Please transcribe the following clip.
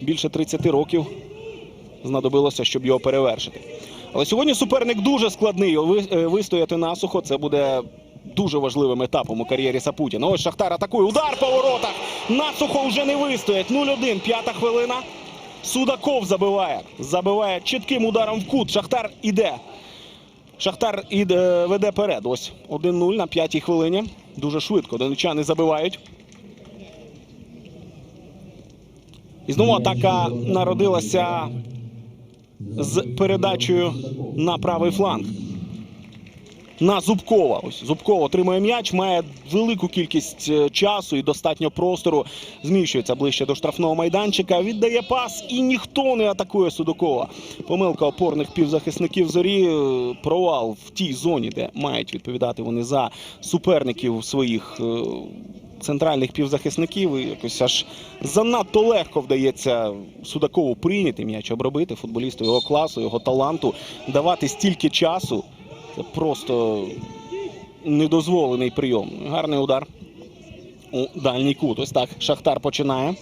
більше 30 років знадобилося, щоб його перевершити. Але сьогодні суперник дуже складний. Е, Вистояти насухо це буде дуже важливим етапом у кар'єрі Сапутіна. Ось Шахтар атакує. Удар по воротах. Насухо вже не вистоять. 0-1, п'ята хвилина. Судаков забиває. Забиває чітким ударом в кут. Шахтар іде. Шахтар іде, веде перед. Ось 1-0 на п'ятій хвилині. Дуже швидко. Донечани забивають. І знову атака народилася з передачею на правий фланг. На Зубкова. Ось Зубков отримує м'яч, має велику кількість е, часу і достатньо простору. Зміщується ближче до штрафного майданчика. Віддає пас і ніхто не атакує Судакова. Помилка опорних півзахисників зорі. е, Провал в тій зоні, де мають відповідати вони за суперників своїх е, центральних півзахисників. Якось аж занадто легко вдається Судакову прийняти м'яч, обробити футболісту його класу, його таланту, давати стільки часу. Це просто недозволений прийом. Гарний удар у дальній кут. Ось так Шахтар починає.